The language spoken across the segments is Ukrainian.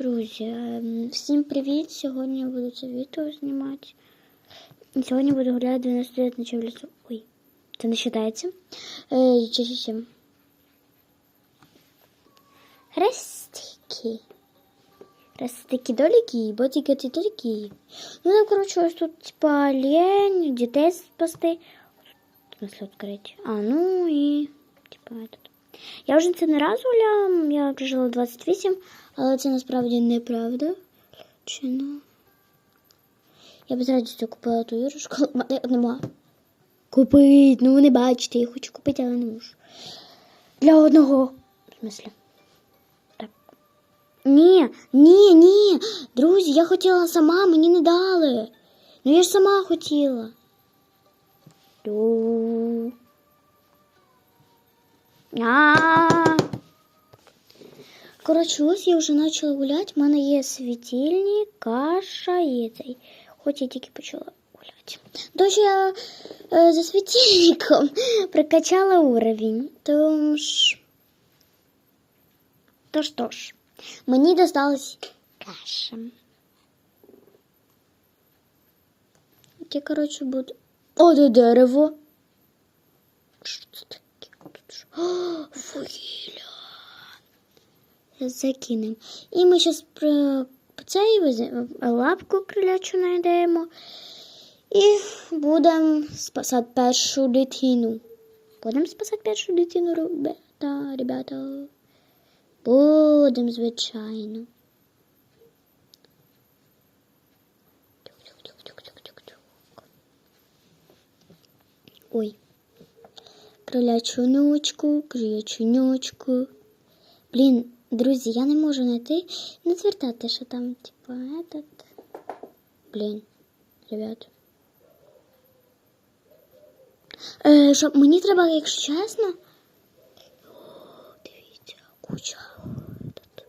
Друзі, ем, всім привіт! Сьогодні я буду це відео знімати. Сьогодні буду гуляти 99 ночей в лісу. Ой, це не вважається. Е, чи, чи, чи. Рестики. Рестики доліки, ботики ті доліки. Ну, так, коротше, ось тут, типа, олень, дітей спасти. В смысле, відкрити. А, ну і, типа, этот. Я вже це не раз гуляла, я прожила 28, але це насправді неправда. Чи ну? Я б з радістю купила ту іграшку, але мене нема. Купить, ну ви не бачите, я хочу купити, але не можу. Для одного. В смислі? Так. Ні, ні, ні. Друзі, я хотіла сама, мені не дали. Ну я ж сама хотіла. Ду. А. Коротше, ось я вже почала гуляти. У мене є світильник, каша і цей. Хоч я тільки почала гуляти. Тож я е, за світильником прокачала уровень. Тож. Тож тож. Мені досталась каша. Я, коротше, буду. О, де дерево. Що це таке? Тут ж- О, вугілля. Закинемо. І ми зараз по цей лапку крилячу знайдемо. І будемо спасати першу дитину. Будемо спасати першу дитину, ребята, ребята. Будемо, звичайно. Ой. Кролячу ночку, кролячу ночку. Блін, друзі, я не можу знайти. Не звертати, що там, типа, этот. Блін, ребят. Е, що, мені треба, якщо чесно. О, дивіться, куча. Этот.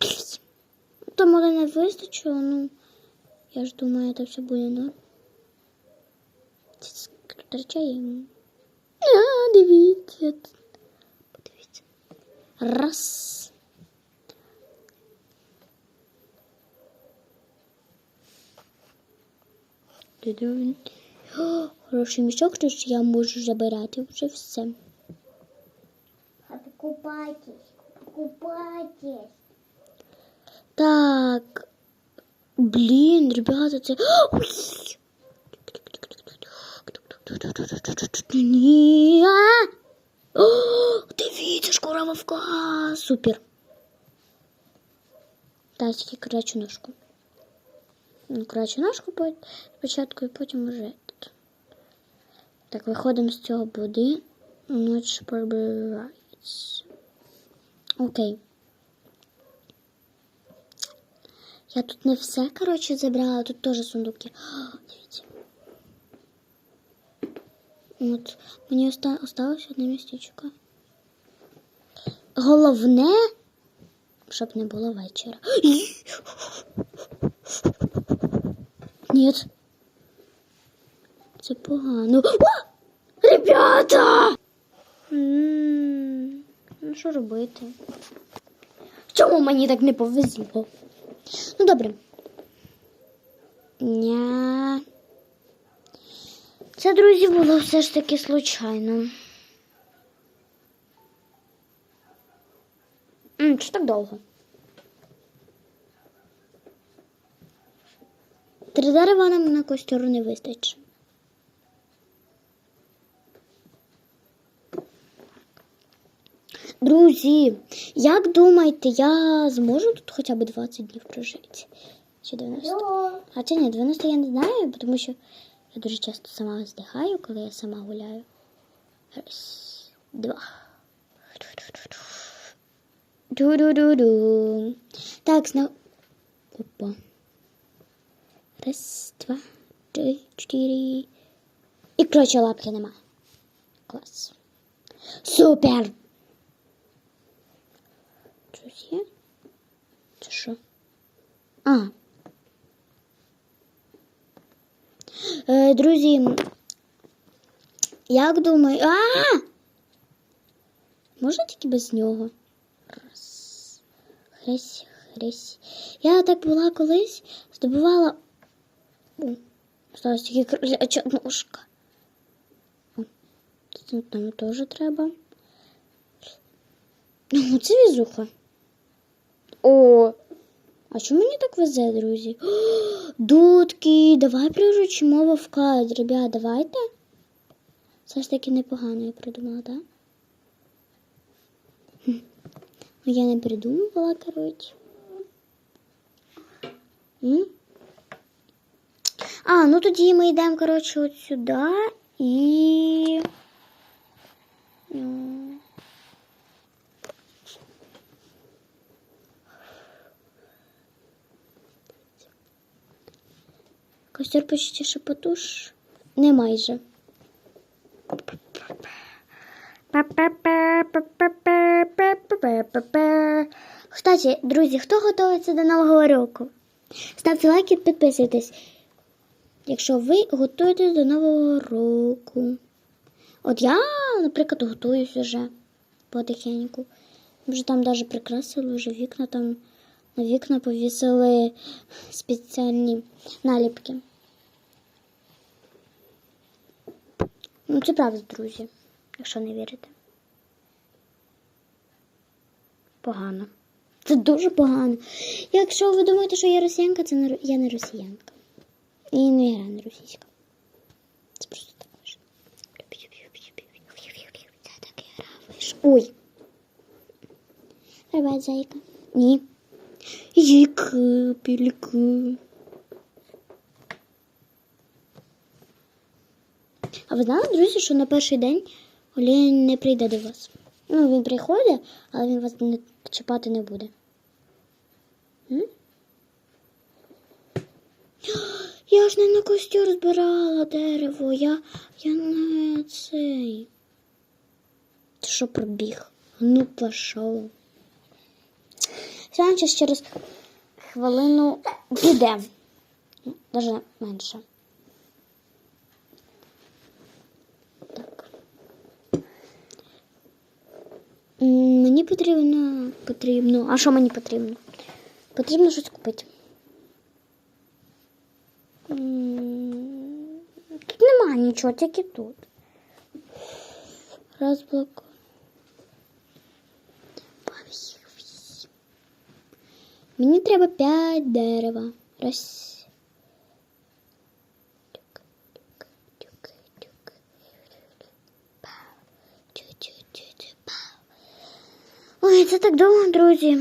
Блін. Там може не вистачило, ну. Я ж думаю, це все буде норм. Втрачаємо. А, дивіться. Раз. О, Хороший мішок, тож я можу забирати вже все. А покупайтесь, покупайтесь. Так. Блін, ребята, це. Ой! Ні. О, Дивіться, шкура вовка. Супер. Тільки крачу ножку. Ну, крачу ножку по- спочатку і потім уже. Так, виходимо з цього буди. Ніч пробирається. Окей. Я тут не все, коротше, забрала, тут теж сундуки. О, дивіться. От, мені оста- осталось одне містечко. Головне, щоб не було вечора. Ні. Це погано. О! Ребята! М, Ну, що робити? Чому мені так не повезло? Ну, добре. Ня. Це, друзі, було все ж таки случайно. М, Що так довго? Три дерева нам на костюру не вистачить. Друзі, як думаєте, я зможу тут хоча б 20 днів прожити? Чи 90? А це ні, 90 я не знаю, тому що я дуже часто сама здихаю, коли я сама гуляю. Раз, два. Ду-ду-ду-ду. Так, знову. Опа. Раз, два, три, чотири. І коротше лапки нема. Клас. Супер! Щось є? Це що? А. друзі, як думаю. А! Можна тільки без нього? Раз, Хресь, хресь. Я так була колись, здобувала. О, осталась тільки кроляча ножка. Тут нам теж треба. Ну, це візуха. О, а чому мені так везе, друзі? Дудки, давай приручимо вовка, ребят, давайте. Все ж таки непогано я придумала, так? Ну, я не придумувала, коротше. А, ну тоді ми йдемо, коротше, от сюди і. Костер почти що потуш. Не майже. Кстати, друзі, хто готується до Нового року? Ставте лайк і підписуйтесь, якщо ви готуєтесь до Нового року. От я, наприклад, готуюсь вже потихеньку. Вже там навіть прикрасили вже вікна, там на вікна повісили спеціальні наліпки. Ну, це правда, друзі, якщо не вірите. Погано. Це дуже погано. Якщо ви думаєте, що я росіянка, це не я не росіянка. І не гра не російська. Це просто так вийшло. Це так і гра. Ой. Привет, зайка. Ні. Їки, пільки. А ви знали, друзі, що на перший день Олень не прийде до вас? Ну, він приходить, але він вас не чіпати не буде. Я ж не на костюр збирала дерево, я, я не цей. Ти що пробіг? Ну, пішов. Сьогодні через хвилину піде. Даже менше. Так. Мені потрібно. Потрібно. А що мені потрібно? Потрібно щось купити. Тут нема нічого, тільки тут. Розблок. Мені треба п'ять дерева. Раз. Тюк, тюк, тюк, тюк. Пау. Тю-тю-тю-тю, пау. Ой, це так довго, друзі.